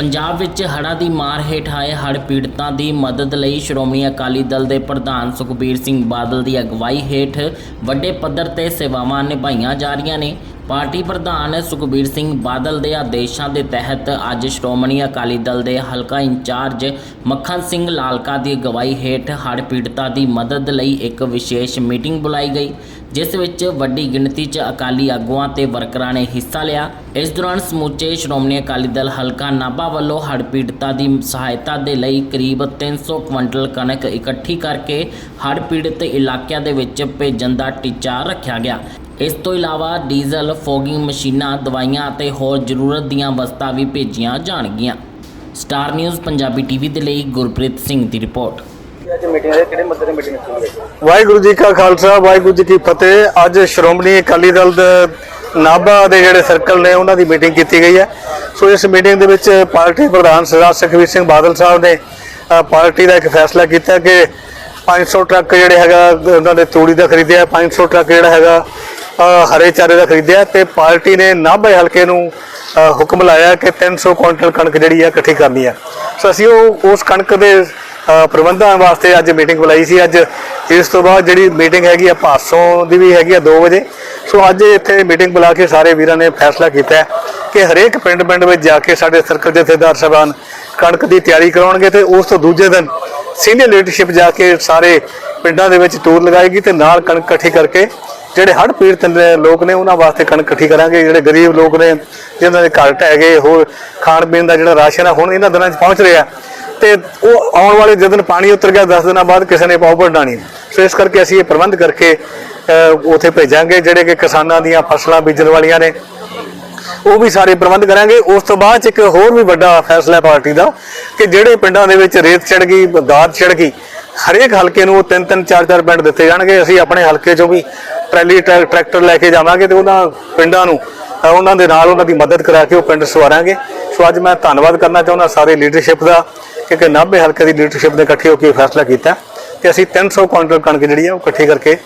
ਪੰਜਾਬ ਵਿੱਚ ਹੜ੍ਹਾਂ ਦੀ ਮਾਰ ਹੇਠ ਆਏ ਹੜ੍ਹ ਪੀੜਤਾਂ ਦੀ ਮਦਦ ਲਈ ਸ਼੍ਰੋਮਣੀ ਅਕਾਲੀ ਦਲ ਦੇ ਪ੍ਰਧਾਨ ਸੁਖਬੀਰ ਸਿੰਘ ਬਾਦਲ ਦੀ ਅਗਵਾਈ ਹੇਠ ਵੱਡੇ ਪੱਧਰ ਤੇ ਸੇਵਾਵਾਂ ਨਿਭਾਈਆਂ ਜਾ ਰਹੀਆਂ ਨੇ। ਪਾਰਟੀ ਪ੍ਰਧਾਨ ਸੁਖਬੀਰ ਸਿੰਘ ਬਾਦਲ ਦੇ ਆਦੇਸ਼ਾਂ ਦੇ ਤਹਿਤ ਅੱਜ ਸ਼੍ਰੋਮਣੀ ਅਕਾਲੀ ਦਲ ਦੇ ਹਲਕਾ ਇੰਚਾਰਜ ਮੱਖਣ ਸਿੰਘ ਲਾਲਕਾ ਦੀ ਅਗਵਾਈ ਹੇਠ ਹੜ੍ਹ ਪੀੜਤਾਂ ਦੀ ਮਦਦ ਲਈ ਇੱਕ ਵਿਸ਼ੇਸ਼ ਮੀਟਿੰਗ ਬੁਲਾਈ ਗਈ। ਜਿਸ ਵਿੱਚ ਵੱਡੀ ਗਿਣਤੀ 'ਚ ਅਕਾਲੀ ਆਗੂਆਂ ਤੇ ਵਰਕਰਾਂ ਨੇ ਹਿੱਸਾ ਲਿਆ। ਇਸ ਦੌਰਾਨ ਸਮੁੱਚੇ ਸ਼੍ਰੋਮਣੀ ਅਕਾਲੀ ਦਲ ਹਲਕਾ ਨਾਭਾ ਵੱਲੋਂ ਹੜ੍ਹ ਪੀੜਤਾਂ ਦੀ ਸਹਾਇਤਾ ਦੇ ਲਈ ਕਰੀਬ 300 ਕੁਇੰਟਲ ਕਣਕ ਇਕੱਠੀ ਕਰਕੇ ਹੜ੍ਹ ਪੀੜਤ ਇਲਾਕਿਆਂ ਦੇ ਵਿੱਚ ਭੇਜਣ ਦਾ ਟੀਚਾ ਰੱਖਿਆ ਗਿਆ। ਇਸ ਤੋਂ ਇਲਾਵਾ ਡੀਜ਼ਲ, ਫੋਗਿੰਗ ਮਸ਼ੀਨਾਂ, ਦਵਾਈਆਂ ਅਤੇ ਹੋਰ ਜ਼ਰੂਰਤ ਦੀਆਂ ਵਸਤਾਂ ਵੀ ਭੇਜੀਆਂ ਜਾਣਗੀਆਂ। ਸਟਾਰ ਨਿਊਜ਼ ਪੰਜਾਬੀ ਟੀਵੀ ਦੇ ਲਈ ਗੁਰਪ੍ਰੀਤ ਸਿੰਘ ਦੀ ਰਿਪੋਰਟ। ਅੱਜ ਮੀਟਿੰਗ ਹੈ, ਕਿਹੜੇ ਮੁੱਦੇ ਤੇ ਮੀਟਿੰਗ ਰੱਖੀ ਹੈ? ਵਾਹਿਗੁਰੂ ਜੀ ਕਾ ਖਾਲਸਾ, ਵਾਹਿਗੁਰੂ ਜੀ ਕੀ ਫਤਿਹ। ਅੱਜ ਸ਼੍ਰੋਮਣੀ ਅਕਾਲੀ ਦਲ ਦੇ ਨਾਭਾ ਦੇ ਜਿਹੜੇ ਸਰਕਲ ਨੇ, ਉਹਨਾਂ ਦੀ ਮੀਟਿੰਗ ਕੀਤੀ ਗਈ ਹੈ। ਸੋ ਇਸ ਮੀਟਿੰਗ ਦੇ ਵਿੱਚ ਪਾਰਟੀ ਪ੍ਰਧਾਨ ਸਰਦਾਰ ਸੁਖਬੀਰ ਸਿੰਘ ਬਾਦਲ ਸਾਹਿਬ ਨੇ ਪਾਰਟੀ ਦਾ ਇੱਕ ਫੈਸਲਾ ਕੀਤਾ ਕਿ 500 ਟਰੱਕ ਜਿਹੜੇ ਹੈਗਾ, ਉਹਨਾਂ ਨੇ ਤੂੜੀ ਦਾ ਖਰੀਦਿਆ 500 ਟਰੱਕ ਜਿਹੜਾ ਹੈਗਾ ਹਰੇ ਚਾਰੇ ਦਾ ਖਰੀਦਿਆ ਤੇ ਪਾਰਟੀ ਨੇ ਨਾਭੇ ਹਲਕੇ ਨੂੰ ਹੁਕਮ ਲਾਇਆ ਕਿ 300 ਕੁਇੰਟਲ ਕਣਕ ਜਿਹੜੀ ਆ ਇਕੱਠੀ ਕਰਨੀ ਆ ਸੋ ਅਸੀਂ ਉਹ, ਉਸ ਕਣਕ ਦੇ ਪ੍ਰਬੰਧਾਂ ਵਾਸਤੇ ਅੱਜ ਮੀਟਿੰਗ ਬੁਲਾਈ ਸੀ। ਅੱਜ ਇਸ ਤੋਂ ਬਾਅਦ ਜਿਹੜੀ ਮੀਟਿੰਗ ਹੈਗੀ ਆ ਪਾਸੋਂ ਦੀ ਵੀ ਹੈਗੀ ਆ 2 ਵਜੇ। ਸੋ ਅੱਜ ਇੱਥੇ ਮੀਟਿੰਗ ਬੁਲਾ ਕੇ ਸਾਰੇ ਵੀਰਾਂ ਨੇ ਫੈਸਲਾ ਕੀਤਾ ਕਿ ਹਰੇਕ ਪਿੰਡ ਪਿੰਡ ਵਿੱਚ ਜਾ ਕੇ ਸਾਡੇ ਸਰਕਲ ਜਥੇਦਾਰ ਸਾਹਿਬਾਨ ਕਣਕ ਦੀ ਤਿਆਰੀ ਕਰਾਉਣਗੇ ਤੇ ਉਸ ਤੋਂ ਦੂਜੇ ਦਿਨ ਸੀਨੀਅਰ ਲੀਡਰਸ਼ਿਪ ਜਾ ਕੇ ਸਾਰੇ ਪਿੰਡਾਂ ਦੇ ਵਿੱਚ ਟੂਰ ਲਗਾਏਗੀ ਤੇ ਨਾਲ ਕਣਕ ਇਕੱਠੀ ਕਰਕੇ ਜਿਹੜੇ ਹੜ੍ਹ ਪੀੜਤ ਲੋਕ ਨੇ, ਉਹਨਾਂ ਵਾਸਤੇ ਕਣਕ ਇਕੱਠੀ ਕਰਾਂਗੇ। ਜਿਹੜੇ ਗਰੀਬ ਲੋਕ ਨੇ, ਜਿਨ੍ਹਾਂ ਦੇ ਘਰ ਢਹਿ ਗਏ, ਹੋਰ ਖਾਣ ਪੀਣ ਦਾ ਜਿਹੜਾ ਰਾਸ਼ਨ ਹੈ ਹੁਣ ਇਹਨਾਂ ਦਿਨਾਂ 'ਚ ਪਹੁੰਚ ਰਿਹਾ। ਤੇ ਉਹ ਆਉਣ ਵਾਲੇ ਜਦੋਂ ਪਾਣੀ ਉਤਰ ਗਿਆ 10 ਦਿਨਾਂ ਬਾਅਦ ਕਿਸੇ ਨੇ ਪਾਉ ਭਰਨਾ ਸੋ ਇਸ ਕਰਕੇ ਅਸੀਂ ਇਹ ਪ੍ਰਬੰਧ ਕਰਕੇ ਅ, ਉੱਥੇ ਭੇਜਾਂਗੇ ਜਿਹੜੇ ਕਿ ਕਿਸਾਨਾਂ ਦੀਆਂ ਫਸਲਾਂ ਬੀਜਣ ਵਾਲੀਆਂ ਨੇ। ਉਹ ਵੀ ਸਾਰੇ ਪ੍ਰਬੰਧ ਕਰਾਂਗੇ। ਉਸ ਤੋਂ ਬਾਅਦ 'ਚ ਇੱਕ ਹੋਰ ਵੀ ਵੱਡਾ ਫੈਸਲਾ ਪਾਰਟੀ ਦਾ ਕਿ ਜਿਹੜੇ ਪਿੰਡਾਂ ਦੇ ਵਿੱਚ ਰੇਤ ਚੜ ਗਈ ਦਾਦ ਚੜ ਗਈ ਹਰੇਕ ਹਲਕੇ ਨੂੰ ਉਹ ਤਿੰਨ ਤਿੰਨ ਚਾਰ ਚਾਰ ਪਿੰਡ ਦਿੱਤੇ ਜਾਣਗੇ। ਅਸੀਂ ਆਪਣੇ ਹਲਕੇ 'ਚੋਂ ਵੀ ਟਰੈਲੀ ਟਰੈ- ਟਰੈਕਟਰ ਲੈ ਕੇ ਜਾਵਾਂਗੇ ਤੇ ਉਹਨਾਂ ਪਿੰਡਾਂ ਨੂੰ ਉਹਨਾਂ ਦੇ ਨਾਲ ਉਹਨਾਂ ਦੀ ਮਦਦ ਕਰਾ ਕੇ ਉਹ ਪਿੰਡ ਸਵਾਰਾਂਗੇ। ਸੋ ਅੱਜ ਮੈਂ ਧੰਨਵਾਦ ਕਰਨਾ ਚਾਹੁੰਦਾ ਸਾਰੇ ਲੀਡਰਸ਼ਿਪ ਦਾ। ਕਿਉਂਕਿ ਨਾਭੇ ਹਲਕੇ ਦੀ ਲੀਡਰਸ਼ਿਪ ਨੇ ਇਕੱਠੇ ਹੋ ਕੇ ਫੈਸਲਾ ਕੀਤਾ ਕਿ ਅਸੀਂ 300 ਕੁਇੰਟਲ ਕਣਕ ਜਿਹੜੀ ਹੈ ਉਹ ਇਕੱਠੀ ਕਰਕੇ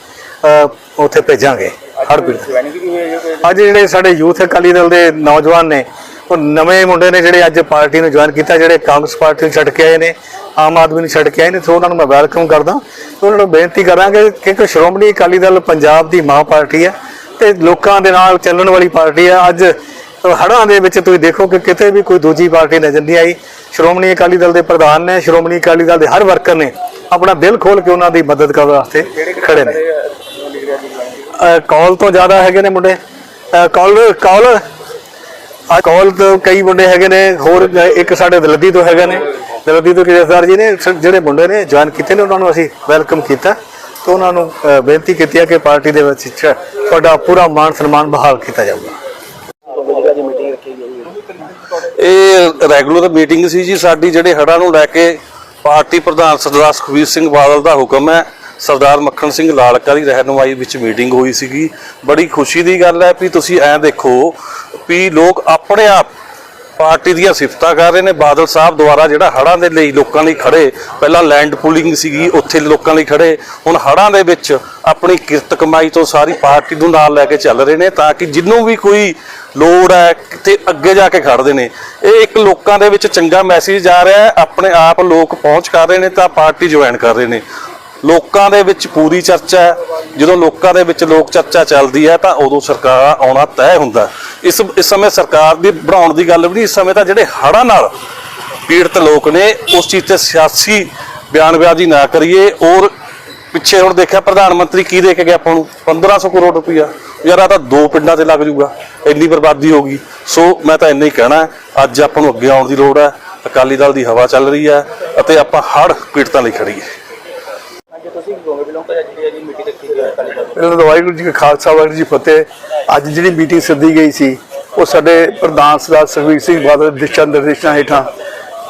ਉੱਥੇ ਭੇਜਾਂਗੇ ਹੜ੍ਹ ਪੀੜਤ ਜੁਆਇਨਿੰਗ ਵੀ ਹੋਈ ਹੈ ਕੋਈ ਅੱਜ ਜਿਹੜੇ ਸਾਡੇ ਯੂਥ ਅਕਾਲੀ ਦਲ ਦੇ ਨੌਜਵਾਨ ਨੇ ਉਹ ਨਵੇਂ ਮੁੰਡੇ ਨੇ ਜਿਹੜੇ ਅੱਜ ਪਾਰਟੀ ਨੂੰ ਜੁਆਇਨ ਕੀਤਾ ਜਿਹੜੇ ਕਾਂਗਰਸ ਪਾਰਟੀ ਨੂੰ ਛੱਡ ਕੇ ਆਏ ਨੇ ਆਮ ਆਦਮੀ ਨੂੰ ਛੱਡ ਕੇ ਆਏ ਨੇ ਸੋ ਉਹਨਾਂ ਨੂੰ ਮੈਂ ਵੈਲਕਮ ਕਰਦਾ। ਤੇ ਉਹਨਾਂ ਨੂੰ ਬੇਨਤੀ ਕਰਾਂਗੇ ਕਿ ਸ਼੍ਰੋਮਣੀ ਅਕਾਲੀ ਦਲ ਪੰਜਾਬ ਦੀ ਮਾਂ ਪਾਰਟੀ ਹੈ ਤੇ ਲੋਕਾਂ ਦੇ ਨਾਲ ਚੱਲਣ ਵਾਲੀ ਪਾਰਟੀ ਹੈ। ਅੱਜ ਹੜ੍ਹਾਂ ਦੇ ਵਿੱਚ ਤੁਸੀਂ ਦੇਖੋ ਕਿ ਕਿਤੇ ਵੀ ਕੋਈ ਦੂਜੀ ਪਾਰਟੀ ਨਜ਼ਰ ਨਹੀਂ ਆਈ। ਸ਼੍ਰੋਮਣੀ ਅਕਾਲੀ ਦਲ ਦੇ ਪ੍ਰਧਾਨ ਨੇ, ਸ਼੍ਰੋਮਣੀ ਅਕਾਲੀ ਦਲ ਦੇ ਹਰ ਵਰਕਰ ਨੇ ਆਪਣਾ ਦਿਲ ਖੋਲ ਕੇ ਉਹਨਾਂ ਦੀ ਮਦਦ ਕਰਨ ਵਾਸਤੇ ਖੜੇ ਨੇ। ਅਹ ਕੌਲ ਤੋਂ ਜ਼ਿਆਦਾ ਹੈਗੇ ਨੇ ਮੁੰਡੇ। ਅਹ ਕੌਲ ਕੌਲ ਕੌਲ ਤੋਂ ਕਈ ਮੁੰਡੇ ਹੈਗੇ ਨੇ, ਹੋਰ ਇੱਕ ਸਾਡੇ ਦਲਦੀ ਤੋਂ ਹੈਗੇ ਨੇ। ਦਲਦੀ ਤੋਂ ਕਿਰਦਾਰ ਜੀ ਨੇ ਜਿਹੜੇ ਮੁੰਡੇ ਨੇ, ਜੁਆਇਨ ਕੀਤੇ ਨੇ ਉਹਨਾਂ ਨੂੰ ਅਸੀਂ ਵੈਲਕਮ ਕੀਤਾ। ਤੇ ਉਹਨਾਂ ਨੂੰ ਬੇਨਤੀ ਕੀਤੀ ਹੈ ਕਿ ਪਾਰਟੀ ਦੇ ਵਿੱਚ ਤੁਹਾਡਾ ਪੂਰਾ ਮਾਣ ਸਨਮਾਨ ਬਹਾਲ ਕੀਤਾ ਜਾਊਗਾ ਜਿਹੜੀ ਅੱਜ ਮੀਟਿੰਗ ਰੱਖੀ ਗਈ ਹੈ ਇਹ ਰੈਗੂਲਰ ਮੀਟਿੰਗ ਸੀ ਜੀ, ਸਾਡੀ ਜਿਹੜੇ ਹੜ੍ਹਾਂ ਨੂੰ ਲੈ ਕੇ ਪਾਰਟੀ ਪ੍ਰਧਾਨ ਸਰਦਾਰ ਸੁਖਬੀਰ ਸਿੰਘ ਬਾਦਲ ਦਾ ਹੁਕਮ ਹੈ, ਸਰਦਾਰ ਮੱਖਣ ਸਿੰਘ ਲਾਲਕਾ ਦੀ ਰਹਿਨੁਮਾਈ ਵਿੱਚ ਮੀਟਿੰਗ ਹੋਈ ਸੀਗੀ। ਬੜੀ ਖੁਸ਼ੀ ਦੀ ਗੱਲ ਹੈ ਵੀ ਤੁਸੀਂ ਐਂ ਦੇਖੋ ਵੀ ਲੋਕ ਆਪਣੇ ਆਪ ਪਾਰਟੀ ਦੀਆਂ ਸਿਫਤਾਂ ਕਰ ਰਹੇ ਨੇ। ਬਾਦਲ ਸਾਹਿਬ ਦੁਆਰਾ ਜਿਹੜਾ ਹੜ੍ਹਾਂ ਦੇ ਲਈ ਲੋਕਾਂ ਲਈ ਖੜੇ, ਪਹਿਲਾਂ ਲੈਂਡ ਪੂਲਿੰਗ ਸੀਗੀ, ਉੱਥੇ ਲੋਕਾਂ ਲਈ ਖੜੇ। ਹੁਣ ਹੜ੍ਹਾਂ ਦੇ ਵਿੱਚ ਆਪਣੀ ਕਿਰਤ ਕਮਾਈ ਤੋਂ ਸਾਰੀ ਪਾਰਟੀ ਨੂੰ ਨਾਲ ਲੈ ਕੇ ਚੱਲ ਰਹੇ ਨੇ ਤਾਂ ਕਿ ਜਿੰਨੂੰ ਵੀ ਕੋਈ ਲੋੜ ਹੈ, ਕਿਤੇ ਅੱਗੇ ਜਾ ਕੇ ਖੜਦੇ ਨੇ। ਇਹ ਇੱਕ ਲੋਕਾਂ ਦੇ ਵਿੱਚ ਚੰਗਾ ਮੈਸੇਜ ਜਾ ਰਿਹਾ ਹੈ। ਆਪਣੇ ਆਪ ਲੋਕ ਪਹੁੰਚ ਕਰ ਰਹੇ ਨੇ ਤਾਂ ਪਾਰਟੀ ਜੁਆਇਨ ਕਰ ਰਹੇ ਨੇ। ਲੋਕਾਂ ਦੇ ਵਿੱਚ ਪੂਰੀ ਚਰਚਾ ਹੈ। ਜਦੋਂ ਲੋਕਾਂ ਦੇ ਵਿੱਚ ਲੋਕ ਚਰਚਾ ਚੱਲਦੀ ਹੈ ਤਾਂ ਉਦੋਂ ਸਰਕਾਰ ਆਉਣਾ ਤੈਅ ਹੁੰਦਾ ਇਸ ਇਸ ਸਮੇਂ ਸਰਕਾਰ ਦੀ ਬਣਾਉਣ ਦੀ ਗੱਲ ਵੀ ਨਹੀਂ, ਇਸ ਸਮੇਂ ਤਾਂ ਜਿਹੜੇ ਹੜ੍ਹਾਂ ਨਾਲ ਪੀੜਤ ਲੋਕ ਨੇ, ਉਸ ਚੀਜ਼ ਤੇ ਸਿਆਸੀ ਬਿਆਨਬਾਜ਼ੀ ਨਾ ਕਰੀਏ। ਔਰ ਪਿੱਛੇ ਹੁਣ ਦੇਖਿਆ ਪ੍ਰਧਾਨ ਮੰਤਰੀ ਕੀ ਦੇ ਕੇ ਗਿਆ ਆਪਾਂ ਨੂੰ? 1500 ਕਰੋੜ ਰੁਪਇਆ ਯਾਰ ਆ ਤਾਂ ਦੋ ਪਿੰਡਾਂ ਤੇ ਲੱਗ ਜੂਗਾ। ਇੰਨੀ ਬਰਬਾਦੀ ਹੋ ਗਈ। ਸੋ ਮੈਂ ਤਾਂ ਇੰਨਾ ਹੀ ਕਹਿਣਾ ਅੱਜ ਆਪਾਂ ਨੂੰ ਅੱਗੇ ਆਉਣ ਦੀ ਲੋੜ ਹੈ। ਅਕਾਲੀ ਦਲ ਦੀ ਹਵਾ ਚੱਲ ਰਹੀ ਹੈ ਅਤੇ ਆਪਾਂ ਹੜ੍ਹ ਪੀੜਤਾਂ ਲਈ ਖੜੀਏ ਅੱਜ ਤੁਸੀਂ ਗੋਵੇਂ ਬਿਲੋਂ ਤੋਂ ਜਿਹੜੀ ਅੱਜ ਮੀਟਿੰਗ ਰੱਖੀ ਗਈ ਹੈ ਅਕਾਲੀ ਦਲ ਦੀ? ਇਹਨਾਂ ਦਾ ਵਾਹਿਗੁਰੂ ਜੀ ਕਾ ਖਾਲਸਾ, ਵਾਹਿਗੁਰੂ ਜੀ ਫਤਿਹ। ਅੱਜ ਜਿਹੜੀ ਮੀਟਿੰਗ ਸੱਦੀ ਗਈ ਸੀ, ਉਹ ਸਾਡੇ ਪ੍ਰਧਾਨ ਸਰਦਾਰ ਸੁਖਬੀਰ ਸਿੰਘ ਬਾਦਲ ਦਿਸ਼ਾ ਨਿਰਦੇਸ਼ਾਂ ਹੇਠਾਂ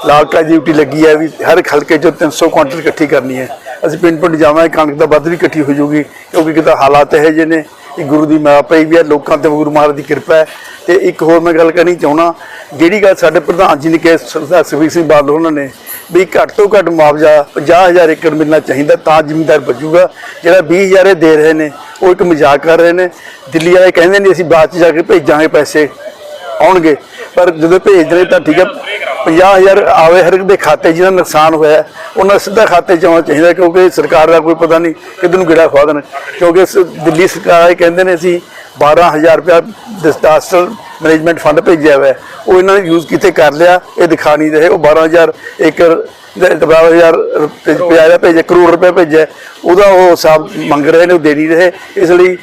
ਲਾਲਕਾ ਡਿਊਟੀ ਲੱਗੀ ਹੈ ਵੀ ਹਰ ਇੱਕ ਹਲਕੇ 'ਚੋਂ 300 ਕੁਇੰਟਲ ਇਕੱਠੀ ਕਰਨੀ ਹੈ। ਅਸੀਂ ਪਿੰਡ ਪਿੰਡ ਜਾਵਾਂਗੇ, ਕਣਕ ਦਾ ਵੱਧ ਵੀ ਇਕੱਠੀ ਹੋ ਜਾਊਗੀ, ਕਿਉਂਕਿ ਕਿਤਾ ਹਾਲਾਤ ਇਹ ਜਿਹੇ ਨੇ, ਕਿ ਗੁਰੂ ਦੀ ਮਾਂ ਪਈ ਵੀ ਹੈ, ਲੋਕਾਂ ਤੇ ਗੁਰੂ ਮਹਾਰਾਜ ਦੀ ਕਿਰਪਾ ਹੈ। ਤੇ ਇੱਕ ਹੋਰ ਮੈਂ ਗੱਲ ਕਰਨੀ ਚਾਹੁੰਦਾ, ਜਿਹੜੀ ਗੱਲ ਸਾਡੇ ਪ੍ਰਧਾਨ ਜੀ ਨੇ ਕਿਹਾ, ਸਰਦਾਰ ਸੁਖਬੀਰ ਸਿੰਘ ਬਾਦਲ ਉਹਨਾਂ ਨੇ ਵੀ ਘੱਟ ਤੋਂ ਘੱਟ ਮੁਆਵਜ਼ਾ 50000 ਏਕੜ ਮਿਲਣਾ ਚਾਹੀਦਾ ਤਾਂ ਜ਼ਿਮੀਂਦਾਰ ਬਚੂਗਾ। ਜਿਹੜਾ 20000 ਇਹ ਦੇ ਰਹੇ ਨੇ, ਉਹ ਇੱਕ ਮਜ਼ਾਕ ਕਰ ਰਹੇ ਨੇ। ਦਿੱਲੀ ਵਾਲੇ ਕਹਿੰਦੇ ਨੇ ਅਸੀਂ ਬਾਅਦ ਚ ਜਾ ਕੇ ਭੇਜਾਂਗੇ ਪੈਸੇ, ਆਉਣਗੇ। ਪਰ ਜਦੋਂ ਭੇਜ ਰਹੇ ਤਾਂ ਠੀਕ ਹੈ 50000 ਆਵੇ ਹਰ ਇੱਕ ਦੇ ਖਾਤੇ ਜਿਹਦਾ ਨੁਕਸਾਨ ਹੋਇਆ, ਉਹਨਾਂ ਸਿੱਧਾ ਖਾਤੇ 'ਚ ਆਉਣਾ ਚਾਹੀਦਾ ਕਿਉਂਕਿ ਸਰਕਾਰ ਦਾ ਕੋਈ ਪਤਾ ਨਹੀਂ ਕਿੱਧਰ ਨੂੰ ਗਿੜਾ ਖਵਾ ਦੇਣ। ਕਿਉਂਕਿ ਸ- ਦਿੱਲੀ ਸਰਕਾਰ ਇਹ ਕਹਿੰਦੇ ਨੇ ਅਸੀਂ 12000 ਰੁਪਇਆ ਡਿਜ਼ਾਸਟਰ ਮੈਨੇਜਮੈਂਟ ਫੰਡ ਭੇਜਿਆ ਹੋਇਆ ਉਹ ਇਹਨਾਂ ਨੇ ਯੂਜ਼ ਕੀਤੇ ਕਰ ਲਿਆ ਇਹ ਦਿਖਾ ਨਹੀਂ ਰਹੇ। ਉਹ 12000 ਏਕੜ 12000 ਰੁਪਇਆ ਦਾ ਭੇਜਿਆ ਕਰੋੜ ਰੁਪਏ ਭੇਜਿਆ ਉਹਦਾ ਉਹ ਹਿਸਾਬ ਮੰਗ ਰਹੇ ਨੇ ਉਹ ਦੇ ਨਹੀਂ ਰਹੇ। ਇਸ ਲਈ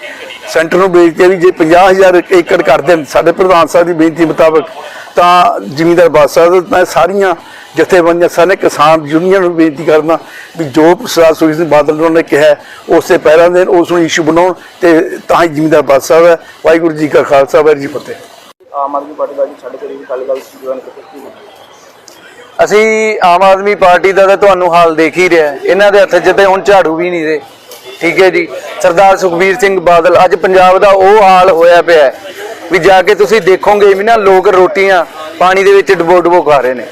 ਸੈਂਟਰ ਨੂੰ ਬੇਨਤੀ ਹੈ ਵੀ ਜੇ 50000 ਏਕੜ ਕਰ ਦੇਣ ਸਾਡੇ ਪ੍ਰਧਾਨ ਸਾਹਿਬ ਦੀ ਬੇਨਤੀ ਮੁਤਾਬਕ ਤਾਂ ਜ਼ਿਮੀਂਦਾਰ ਬਾਦਸ਼ਾਹ ਸਾਹਿਬ ਮੈਂ ਸਾਰੀਆਂ ਜਥੇਬੰਦੀਆਂ ਸਾਰੇ ਕਿਸਾਨ ਯੂਨੀਅਨ ਨੂੰ ਬੇਨਤੀ ਕਰਦਾ ਵੀ ਜੋ ਸਰਦਾਰ ਸੁਖਬੀਰ ਸਿੰਘ ਬਾਦਲ ਉਹਨਾਂ ਨੇ ਕਿਹਾ ਹੈ, ਉਸੇ ਪਹਿਲਾਂ ਦੇਣ ਉਸ ਨੂੰ ਇਸ਼ੂ ਬਣਾਉਣ ਤੇ ਤਾਂ ਹੀ ਜ਼ਿਮੀਂਦਾਰ ਬਾਦਸ਼ਾਹ ਹੈ ਵਾਹਿਗੁਰੂ ਜੀ ਕਾ ਖਾਲਸਾ ਵਾਹਿਗੁਰੂ ਜੀ ਫਤਿਹ। ਆਮ ਆਦਮੀ ਪਾਰਟੀ ਦਾ ਜੀ ਛੱਡ ਕੇ ਜੀ ਅਕਾਲੀ ਜੁਆਇਨ ਕੀਤਾ ਅਸੀਂ ਆਮ ਆਦਮੀ ਪਾਰਟੀ ਦਾ ਤਾਂ ਤੁਹਾਨੂੰ ਹਾਲ ਦੇਖ ਹੀ ਰਿਹਾ ਇਹਨਾਂ ਦੇ ਹੱਥ 'ਚ ਤੇ ਹੁਣ ਝਾੜੂ ਵੀ ਨਹੀਂ ਰਹੇ। ਠੀਕ ਹੈ ਜੀ। ਸਰਦਾਰ ਸੁਖਬੀਰ ਸਿੰਘ ਬਾਦਲ, ਅੱਜ ਪੰਜਾਬ ਦਾ ਉਹ ਹਾਲ ਹੋਇਆ ਪਿਆ ਵੀ ਜਾ ਕੇ ਤੁਸੀਂ ਦੇਖੋਗੇ ਵੀ ਨਾ ਲੋਕ ਰੋਟੀਆਂ ਪਾਣੀ ਦੇ ਵਿੱਚ ਡਬੋ ਡਬੋ ਖਾ ਰਹੇ ਨੇ।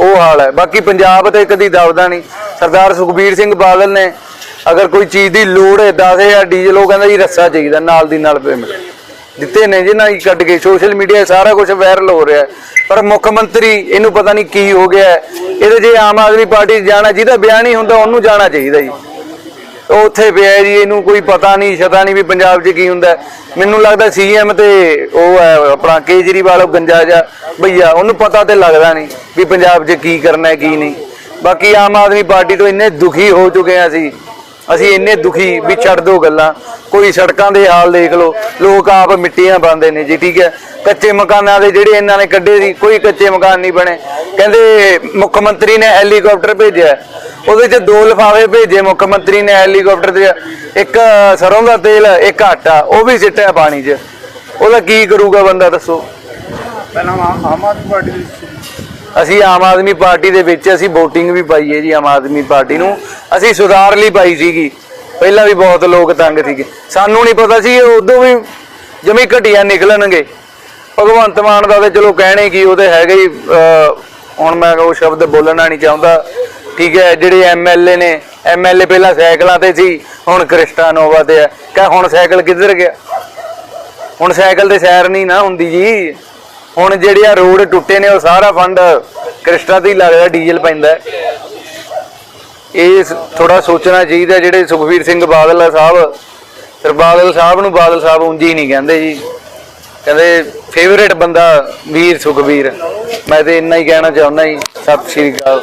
ਉਹ ਹਾਲ ਹੈ। ਬਾਕੀ ਪੰਜਾਬ ਤੇ ਕਦੀ ਦਬਦਾ ਨਹੀਂ। ਸਰਦਾਰ ਸੁਖਬੀਰ ਸਿੰਘ ਬਾਦਲ ਨੇ ਅਗਰ ਕੋਈ ਚੀਜ਼ ਦੀ ਲੋੜ ਹੈ 10000 ਡੀਜ਼ਲ, ਉਹ ਕਹਿੰਦਾ ਜੀ ਰੱਸਾ ਚਾਹੀਦਾ, ਨਾਲ ਦੀ ਨਾਲ ਪੇਮੈਂਟ ਦਿੱਤੇ ਨੇ ਜੀ ਨਾ ਹੀ ਕੱਢ ਕੇ ਸੋਸ਼ਲ ਮੀਡੀਆ ਸਾਰਾ ਕੁਝ ਵਾਇਰਲ ਹੋ ਰਿਹਾ ਪਰ ਮੁੱਖ ਮੰਤਰੀ ਇਹਨੂੰ ਪਤਾ ਨਹੀਂ ਕੀ ਹੋ ਗਿਆ ਇਹਦੇ ਜੇ ਆਮ ਆਦਮੀ ਪਾਰਟੀ ਜਾਣਾ, ਜਿਹਦਾ ਬਿਆਨ ਨਹੀਂ ਹੁੰਦਾ, ਉਹਨੂੰ ਜਾਣਾ ਚਾਹੀਦਾ ਜੀ। ਉਹ ਉੱਥੇ ਪਿਆ ਜੀ, ਇਹਨੂੰ ਕੋਈ ਪਤਾ ਨਹੀਂ, ਸ਼ਤਾ ਨਹੀਂ ਵੀ ਪੰਜਾਬ 'ਚ ਕੀ ਹੁੰਦਾ ਮੈਨੂੰ ਲੱਗਦਾ ਸੀਐਮ ਤੇ ਉਹ ਹੈ, ਆਪਣਾ ਕੇਜਰੀਵਾਲ, ਉਹ ਗੰਜਾ ਜਾ ਭਈਆ, ਉਹਨੂੰ ਪਤਾ ਤੇ ਲੱਗਦਾ ਨਹੀਂ ਵੀ ਪੰਜਾਬ 'ਚ ਕੀ ਕਰਨਾ ਹੈ, ਕੀ ਨਹੀਂ। ਬਾਕੀ ਆਮ ਆਦਮੀ ਪਾਰਟੀ ਤੋਂ ਇੰਨੇ ਦੁਖੀ ਹੋ ਚੁੱਕੇ ਹਾਂ ਅਸੀਂ। ਅਸੀਂ ਇੰਨੇ ਦੁਖੀ ਵੀ ਛੱਡ ਦੋ ਗੱਲਾਂ। ਕੋਈ ਸੜਕਾਂ ਦੇ ਹਾਲ ਦੇਖ ਲਓ। ਲੋਕ ਆਪ ਮਿੱਟੀਆਂ ਪਾਉਂਦੇ ਨੇ ਜੀ, ਠੀਕ ਹੈ? ਕੱਚੇ ਮਕਾਨਾਂ ਦੇ ਜਿਹੜੇ ਇਹਨਾਂ ਨੇ ਕੱਢੇ ਸੀ, ਕੋਈ ਕੱਚੇ ਮਕਾਨ ਨਹੀਂ ਬਣੇ। ਕਹਿੰਦੇ ਮੁੱਖ ਮੰਤਰੀ ਨੇ ਹੈਲੀਕਾਪਟਰ ਭੇਜਿਆ। ਉਹਦੇ 'ਚ ਦੋ ਲਿਫਾਫੇ ਭੇਜੇ ਮੁੱਖ ਮੰਤਰੀ ਨੇ ਹੈਲੀਕਾਪਟਰ ਦੇ। ਇੱਕ ਸਰੋਂ ਦਾ ਤੇਲ, ਇੱਕ ਆਟਾ, ਉਹ ਵੀ ਸਿੱਟਿਆ ਪਾਣੀ 'ਚ। ਉਹਦਾ ਕੀ ਕਰੂਗਾ ਬੰਦਾ ਦੱਸੋ? ਪਹਿਲਾਂ ਆਮ ਆਦਮੀ ਪਾਰਟੀ ਅਸੀਂ ਆਮ ਆਦਮੀ ਪਾਰਟੀ ਦੇ ਵਿੱਚ ਅਸੀਂ VOTING ਵੀ ਪਾਈ ਹੈ ਜੀ ਆਮ ਆਦਮੀ ਪਾਰਟੀ ਨੂੰ। ਅਸੀਂ ਸੁਧਾਰ ਲਈ ਪਾਈ ਸੀਗੀ। ਪਹਿਲਾਂ ਵੀ ਬਹੁਤ ਲੋਕ ਤੰਗ ਸੀਗੇ। ਸਾਨੂੰ ਨਹੀਂ ਪਤਾ ਸੀ ਉਦੋਂ ਵੀ ਜਮੀ ਘਟੀਆ ਨਿਕਲਣਗੇ। ਭਗਵੰਤ ਮਾਨ ਦਾ ਤੇ ਚਲੋ ਕਹਿਣੇ ਕੀ ਉਹਦੇ ਹੈਗੇ ਹੀ ਹੁਣ ਮੈਂ ਉਹ ਸ਼ਬਦ ਬੋਲਣਾ ਨਹੀਂ ਚਾਹੁੰਦਾ। ਠੀਕ ਹੈ, ਜਿਹੜੇ ਐਮਐਲਏ ਨੇ ਐਮਐਲਏ ਪਹਿਲਾਂ ਸਾਈਕਲਾਂ ਤੇ ਸੀ, ਹੁਣ ਕ੍ਰਿਸਟਾਨੋਵਾ ਤੇ ਹੈ। ਕਹ ਹੁਣ ਸਾਈਕਲ ਕਿੱਧਰ ਗਿਆ? ਹੁਣ ਸਾਈਕਲ ਤੇ ਸੈਰ ਨਹੀਂ ਨਾ ਹੁੰਦੀ ਜੀ। ਹੁਣ ਜਿਹੜੇ ਆ ਰੋਡ ਟੁੱਟੇ ਨੇ, ਉਹ ਸਾਰਾ ਫੰਡ ਕ੍ਰਿਸਟਾ ਤੇ ਹੀ ਲੱਗਦਾ ਡੀਜ਼ਲ ਪੈਂਦਾ ਇਹ ਥੋੜਾ ਸੋਚਣਾ ਚਾਹੀਦਾ, ਜਿਹੜੇ ਸੁਖਵੀਰ ਸਿੰਘ ਬਾਦਲ ਆ ਸਾਹਿਬ। ਫਿਰ ਬਾਦਲ ਸਾਹਿਬ ਨੂੰ ਬਾਦਲ ਸਾਹਿਬ ਉਂਝੀ ਨਹੀਂ ਕਹਿੰਦੇ ਜੀ। ਕਹਿੰਦੇ ਫੇਵਰੇਟ ਬੰਦਾ ਵੀਰ ਸੁਖਵੀਰ। ਮੈਂ ਤੇ ਇੰਨਾ ਹੀ ਕਹਿਣਾ ਚਾਹੁੰਦਾ ਜੀ। ਸਤਿ ਸ਼੍ਰੀ ਅਕਾਲ।